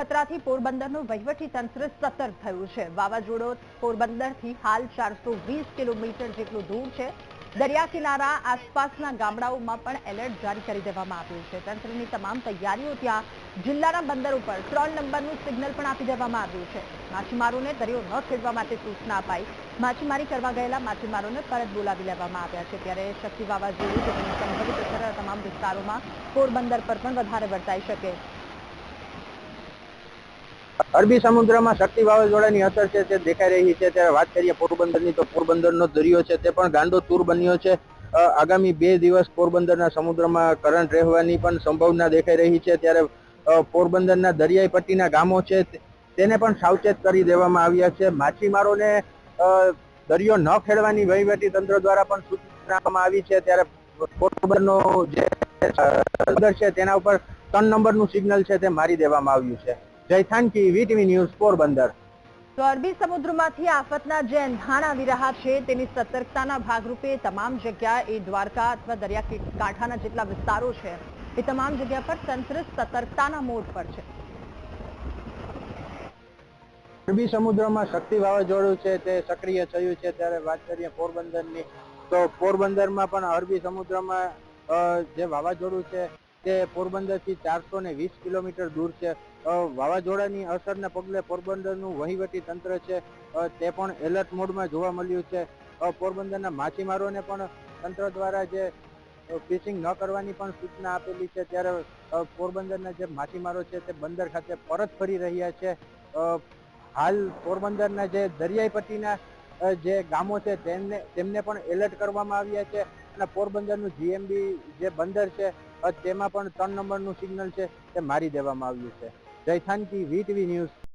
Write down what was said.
ખતરાથી પોરબંદરનું વહીવટી તંત્ર સતર્ક થયું છે. વાવાઝોડો પોરબંદરથી હાલ ચારસો કિલોમીટર જેટલું દૂર છે. દરિયા કિનારા આસપાસના ગામડાઓમાં પણ એલર્ટ જારી કરી દેવામાં આવ્યું છે. તંત્રની તમામ તૈયારીઓ ત્યાં જિલ્લાના બંદર ઉપર ત્રણ નંબરનું સિગ્નલ પણ આપી દેવામાં આવ્યું છે. માછીમારોને દરિયો ન ખેડવા માટે સૂચના અપાઈ. માછીમારી કરવા ગયેલા માછીમારોને પરત બોલાવી લેવામાં આવ્યા છે. ત્યારે શક્તિ વાવાઝોડું કે સંભવિત અસર તમામ વિસ્તારોમાં પોરબંદર પર પણ વધારે વર્તાઈ શકે. અરબી સમુદ્રમાં શક્તિ વાવાઝોડાની અસર છે, તે દેખાઈ રહી છે. ત્યારે વાત કરીએ પોરબંદરની, તો પોરબંદરનો દરિયો છે, તે પણ ગાંડો તૂર બન્યો છે. આગામી બે દિવસ પોરબંદરના સમુદ્રમાં કરંટ રહેવાની પણ સંભાવના દેખાઈ રહી છે. ત્યારે પોરબંદરના દરિયાઈ પટ્ટીના ગામો છે તેને પણ સાવચેત કરી દેવામાં આવ્યા છે. માછીમારોને દરિયો ન ખેડવાની વહીવટી તંત્ર દ્વારા પણ સૂચના આપવામાં આવી છે. ત્યારે પોરબંદરનો જે છે, તેના ઉપર ત્રણ નંબરનું સિગ્નલ છે, તે મારી દેવામાં આવ્યું છે. જય થાનકી વીટીવી ન્યૂઝ પોરબંદર. તો અરબી સમુદ્રમાંથી આફતના જે એંધાણ આવી રહ્યા છે. તેની સતર્કતાના ભાગરૂપે તમામ જગ્યા એ દ્વારકા અથવા દરિયા કાંઠાના જેટલા વિસ્તારો છે એ તમામ જગ્યા પર તંત્ર સતર્કતાના મોડ પર છે. અરબી સમુદ્રમાં શક્તિ વાવાઝોડું છે તે સક્રિય થયું છે. ત્યારે વાત કરીએ પોરબંદરની તો પોરબંદરમાં પણ અરબી સમુદ્રમાં જે વાવાઝોડું છે તે પોરબંદરથી ચારસો ને વીસ કિલોમીટર દૂર છે. વાવાઝોડાની અસરના પગલે પોરબંદરનું વહીવટી તંત્ર છે. તે પણ એલર્ટ મોડમાં જોવા મળ્યું છે. પોરબંદરના માછીમારોને પણ તંત્ર દ્વારા જે ફિશિંગ ન કરવાની પણ સૂચના આપેલી છે. ત્યારે પોરબંદરના જે માછીમારો છે તે બંદર ખાતે પરત ફરી રહ્યા છે. હાલ પોરબંદરના જે દરિયાઈ પટ્ટીના જે ગામો છે, તેમને તેમને પણ એલર્ટ કરવામાં આવ્યા છે. અને પોરબંદરનું જીએમબી જે બંદર છે, તેમાં પણ ત્રણ નંબરનું સિગ્નલ છે, તે મારી દેવામાં આવ્યું છે. જય વી વીટીવી ન્યૂઝ.